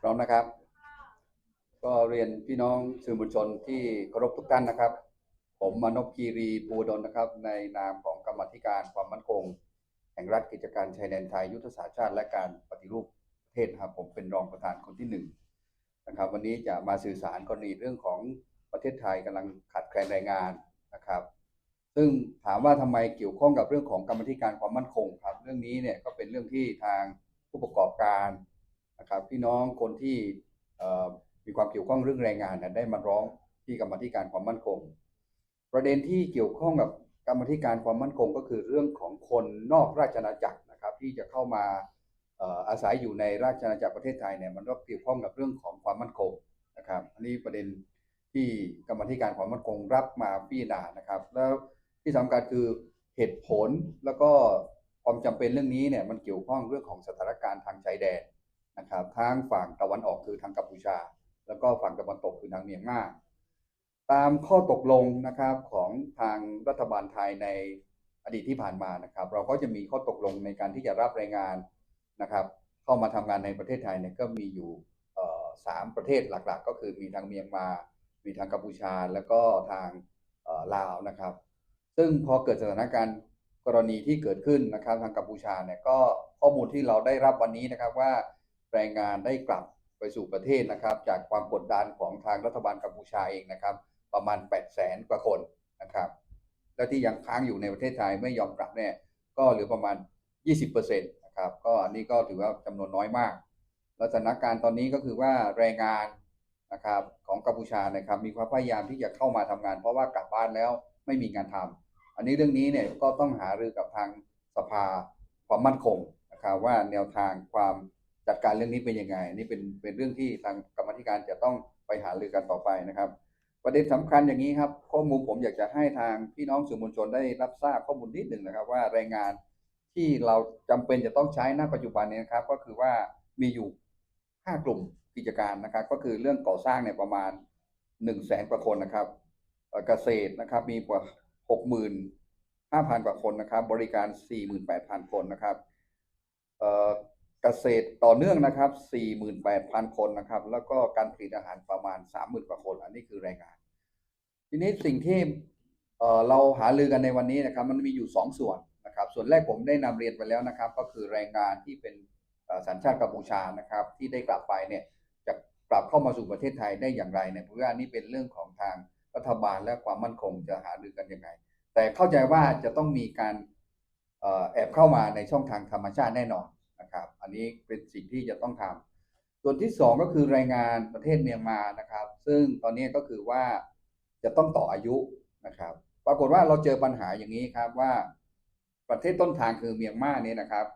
พร้อมนะครับ ก็เรียนพี่น้องสื่อมวลชนที่เคารพทุกท่านนะครับ ผมมานพคีรีภูดลนะครับ ในนามของกรรมธิการความมั่นคง แห่งรัฐกิจการชายแดนไทยยุทธศาสตร์ชาติและการปฏิรูปประเทศครับผมเป็นรองประธานคนที่หนึ่งนะครับ วันนี้จะมาสื่อสารกรณีเรื่องของประเทศไทยกำลังขาดแคลนแรงงานนะครับ ซึ่งถามว่าทำไมเกี่ยวข้องกับเรื่องของกรรมธิการความมั่นคงครับ เรื่องนี้เนี่ยก็เป็นเรื่องที่ทางผู้ประกอบการ นะครับพี่น้องคนที่มีความเกี่ยวข้องเรื่องแรงงานเนี่ยได้มาร้องที่กรรมธิการความมั่นคง ประเด็นที่เกี่ยวข้องกับกรรมธิการความมั่นคงก็คือเรื่องของคนนอกราชอาณาจักรนะครับ ที่จะเข้ามาอาศัยอยู่ในราชอาณาจักรประเทศไทยเนี่ยมันก็เกี่ยวข้องกับเรื่องของความมั่นคงนะครับอันนี้ประเด็นที่กรรมธิการความมั่นคงรับมาพิจารณานะครับ แล้วที่สำคัญคือเหตุผลแล้วก็ความจำเป็นเรื่องนี้เนี่ยมันเกี่ยวข้องเรื่องของสถานการณ์ทางชายแดน นะครับทางฝั่งตะวันออกคือทางกัมพูชา แล้วก็ฝั่งตะวันตกคือทางเมียนมาตามข้อตกลงนะครับของทางรัฐบาลไทยในอดีตที่ผ่านมานะครับ เราก็จะมีข้อตกลงในการที่จะรับแรงงานนะครับ เข้ามาทำงานในประเทศไทยเนี่ยก็มีอยู่สามประเทศหลักๆ ก็คือมีทางเมียนมา มีทางกัมพูชา แล้วก็ทางลาวนะครับ ซึ่งพอเกิดสถานการณ์กรณีที่เกิดขึ้นนะครับ ทางกัมพูชาเนี่ยก็ข้อมูลที่เราได้รับวันนี้นะครับว่า แรงงานได้กลับไปสู่ประเทศนะครับ จากความกดดันของทางรัฐบาลกัมพูชาเองนะครับ ประมาณ 8 0 0แสนกว่าคนนะครับ และที่ยังค้างอยู่ในประเทศไทยไม่ยอมกลับเนี่ยก็เหลือประมาณ 20%นะครับ ก็อันนี้ก็ถือว่าจำนวนน้อยมากละสถานการตอนนี้ก็คือว่าแรงงานนะครับของกัมพูชานะครับ มีความพยายามที่จะเข้ามาทำงาน เพราะว่ากลับบ้านแล้วไม่มีงานทำอันนี้เรื่องนี้เนี่ยก็ต้องหารือกับทางสภาความมั่นคงนะครับว่าแนวทางความ จัดการเรื่องนี้เป็นยังไงนี่เป็นเป็นเรื่องที่ทางกรรมธิการจะต้องไปหารือกันต่อไปนะครับ ประเด็นสำคัญอย่างนี้ครับ ข้อมูลผมอยากจะให้ทางพี่น้องสื่อมวลชนได้รับทราบข้อมูลนิดหนึ่งนะครับ ว่าแรงงานที่เราจำเป็นจะต้องใช้ณปัจจุบันนี้นะครับ ก็คือว่ามีอยู่ 5 กลุ่มกิจการนะครับ ก็คือเรื่องก่อสร้างเนี่ยประมาณ1นึ่งแสนกว่าคนนะครับเอ่อเกษตรนะครับมีกว่า65,000กว่าคนนะครับ บริการ48,000คนนะครับ เกษตรต่อเนื่องนะครับ 48,000 คนนะครับ แล้วก็การผลิตอาหารประมาณ 30,000 กว่าคน อันนี้คือแรงงาน ทีนี้สิ่งที่เราหารือกันในวันนี้นะครับ มันมีอยู่ 2 ส่วนนะครับ ส่วนแรกผมได้นำเรียนไปแล้วนะครับ ก็คือแรงงานที่เป็นสัญชาติกัมพูชานะครับ ที่ได้กลับไปเนี่ยจะกลับเข้ามาสู่ประเทศไทยได้อย่างไรเนี่ยเพราะว่านี่เป็นเรื่องของทางรัฐบาลและความมั่นคงจะหารือกันยังไง แต่เข้าใจว่าจะต้องมีการแอบเข้ามาในช่องทางธรรมชาติแน่นอน นะครับ อันนี้เป็นสิ่งที่จะต้องทำส่วนที่สองก็คือแรงงานประเทศเมียนมานะครับ ซึ่งตอนนี้ก็คือว่าจะต้องต่ออายุนะครับ ปรากฏว่าเราเจอปัญหาอย่างนี้ครับว่าประเทศต้นทางคือเมียนมาเนี่ยนะครับ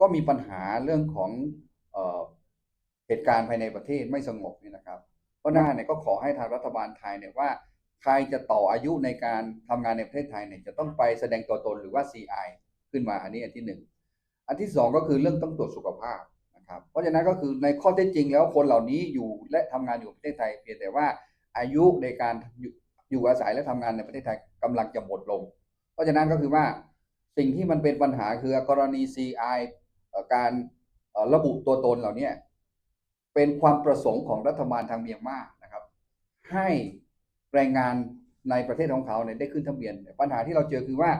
ก็มีปัญหาเรื่องของเออเหตุการณ์ภายในประเทศไม่สงบนี่นะครับเพราะหน้าเนี่ยก็ขอให้ทางรัฐบาลไทยเนี่ยว่าใครจะต่ออายุในการทำงานในประเทศไทยเนี่ยจะต้องไปแสดงตัวตนหรือว่า CI ขึ้นมาอันนี้อันที่หนึ่ง อันที่สองก็คือเรื่องต้องตรวจสุขภาพนะครับเพราะฉะนั้นก็คือในข้อเท็จจริงแล้วคนเหล่านี้อยู่และทำงานอยู่ประเทศไทยเพียงแต่ว่าอายุในการอยู่อาศัยและทำงานในประเทศไทยกำลังจะหมดลง เพราะฉะนั้นก็คือว่าสิ่งที่มันเป็นปัญหาคือกรณี CI เอ่อการระบุตัวตนเหล่านี้เป็นความประสงค์ของรัฐบาลทางเมียนมานะครับ ให้แรงงานในประเทศของเขาเนี่ยได้ขึ้นทะเบียน ปัญหาที่เราเจอคือว่า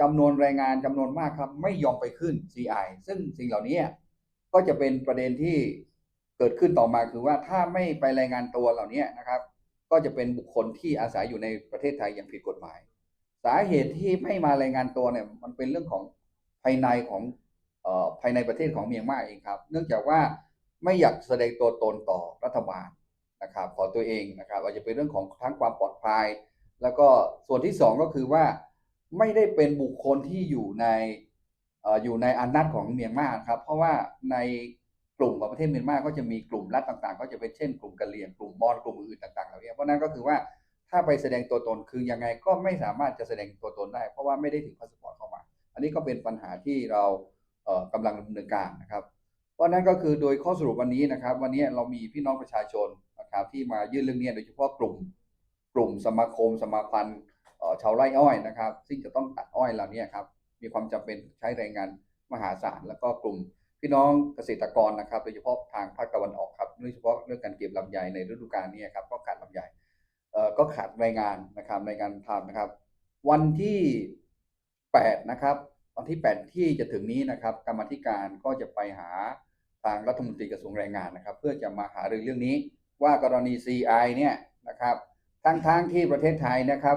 จำนวนแรงงานจำนวนมากครับไม่ยอมไปขึ้น CI ซึ่งสิ่งเหล่านี้ก็จะเป็นประเด็นที่เกิดขึ้นต่อมาคือว่าถ้าไม่ไปรายงานตัวเหล่านี้นะครับ ก็จะเป็นบุคคลที่อาศัยอยู่ในประเทศไทยอย่างผิดกฎหมาย สาเหตุที่ไม่มารายงานตัวเนี่ยมันเป็นเรื่องของภายในของเอ่อภายในประเทศของเมียนมาเองครับ เนื่องจากว่าไม่อยากแสดงตัวตนต่อรัฐบาลนะครับ ขอตัวเองนะครับ อาจจะเป็นเรื่องของทั้งความปลอดภัย แล้วก็ส่วนที่สองก็คือว่า ไม่ได้เป็นบุคคลที่อยู่ในออยู่ในอำนาจของเมียนมาครับ เพราะว่าในกลุ่มของประเทศเมียนมาก็จะมีกลุ่มรัฐต่างๆ ก็จะเป็นเช่นกลุ่มกะเหรี่ยงกลุ่มมอญกลุ่มอื่นต่างๆเหล่านี้เพราะนั้นก็คือว่าถ้าไปแสดงตัวตนคือยังไงก็ไม่สามารถจะแสดงตัวตนได้ เพราะว่าไม่ได้ถือพาสปอร์ตเข้ามา อันนี้ก็เป็นปัญหาที่เราเอ่อกำลังดำเนินการนะครับ เพราะนั้นก็คือโดยข้อสรุปวันนี้นะครับ วันนี้เรามีพี่น้องประชาชนนะครับที่มายื่นเรื่องนี้โดยเฉพาะกลุ่ม กลุ่มสมาคม สมาพันธ์ ชาวไร่อ้อยนะครับ ซึ่งจะต้องตัดอ้อยเหล่านี้ครับมีความจำเป็นใช้แรงงานมหาศาลแล้วก็กลุ่มพี่น้องเกษตรกรนะครับโดยเฉพาะทางภาคตะวันออกครับโดยเฉพาะเรื่องการเก็บลำไยในฤดูกาลนี้ครับก็ขาดลำไยก็ขาดแรายงานนะครับในการทำนะครับ วันที่8นะครับวันที่ 8 ที่จะถึงนี้นะครับกรรมธิการก็จะไปหาทางรัฐมนตรีกระทรวงแรงงานนะครับ เพื่อจะมาหารือเรื่องนี้ว่ากรณี CI เนี่ยนะครับทั้งทางๆที่ประเทศไทยนะครับ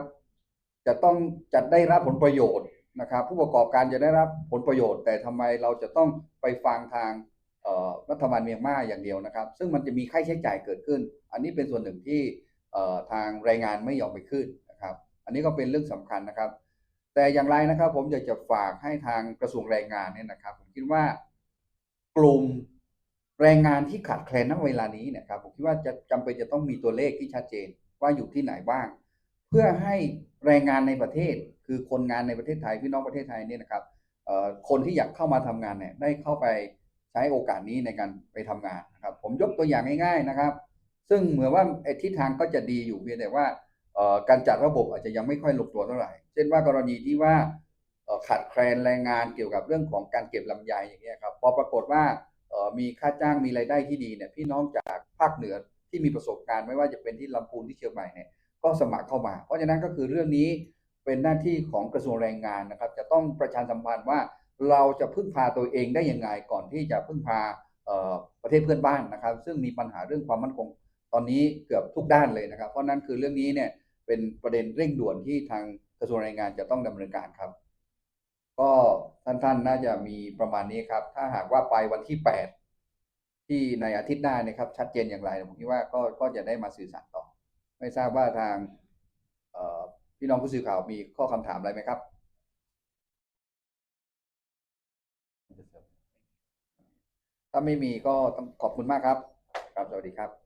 จะต้องจะได้รับผลประโยชน์นะครับ ผู้ประกอบการจะได้รับผลประโยชน์ แต่ทำไมเราจะต้องไปฟังทางรัฐบาลเมียนมาอย่างเดียวนะครับ ซึ่งมันจะมีค่าใช้จ่ายเกิดขึ้น อันนี้เป็นส่วนหนึ่งที่ทางแรงงานไม่ยอมไปขึ้นนะครับ อันนี้ก็เป็นเรื่องสำคัญนะครับ แต่อย่างไรนะครับผมอยากจะฝากให้ทางกระทรวงแรงงานเนี่ยนะครับ ผมคิดว่ากลุ่มแรงงานที่ขาดแคลนณเวลานี้นะครับผมคิดว่าจะจำเป็นจะต้องมีตัวเลขที่ชัดเจนว่าอยู่ที่ไหนบ้าง พื่อให้แรงงานในประเทศ คือคนงานในประเทศไทยพี่น้องประเทศไทยเนี่ยนะครับคนที่อยากเข้ามาทำงานเนี่ยได้เข้าไปใช้โอกาสนี้ในการไปทำงานนะครับผมยกตัวอย่างง่ายๆนะครับ ซึ่งเหมือนว่าทิศทางก็จะดีอยู่เพียงแต่ว่าการจัดระบบอาจจะยังไม่ค่อยลงตัวเท่าไหร่ เช่นว่ากรณีที่ว่าขาดแคลนแรงงานเกี่ยวกับเรื่องของการเก็บลำไยอย่างเงี้ยครับพอปรากฏว่ามีค่าจ้างมีรายได้ที่ดีเนี่ยพี่น้องจากภาคเหนือที่มีประสบการณ์ไม่ว่าจะเป็นที่ลำพูนที่เชียงใหม่เนี่ย ก็สมัครเข้ามา เพราะฉะนั้นก็คือเรื่องนี้เป็นหน้าที่ของกระทรวงแรงงานนะครับ จะต้องประชาสัมพันธ์ว่าเราจะพึ่งพาตัวเองได้ยังไงก่อนที่จะพึ่งพาประเทศเพื่อนบ้านนะครับ ซึ่งมีปัญหาเรื่องความมั่นคงตอนนี้เกือบทุกด้านเลยนะครับ เพราะนั้นคือเรื่องนี้เนี่ยเป็นประเด็นเร่งด่วนที่ทางกระทรวงแรงงานจะต้องดำเนินการครับ ก็ท่านๆน่าจะมีประมาณนี้ครับ ถ้าหากว่าไปวันที่ 8 ที่ในอาทิตย์หน้านี่ยครับชัดเจนอย่างไรผมคิดว่าก็ก็จะได้มาสื่อสาร ไม่ทราบว่าทางพี่น้องผู้สื่อข่าวมีข้อคำถามอะไรไหมครับ ถ้าไม่มีก็ต้องขอบคุณมากครับ ครับ สวัสดีครับ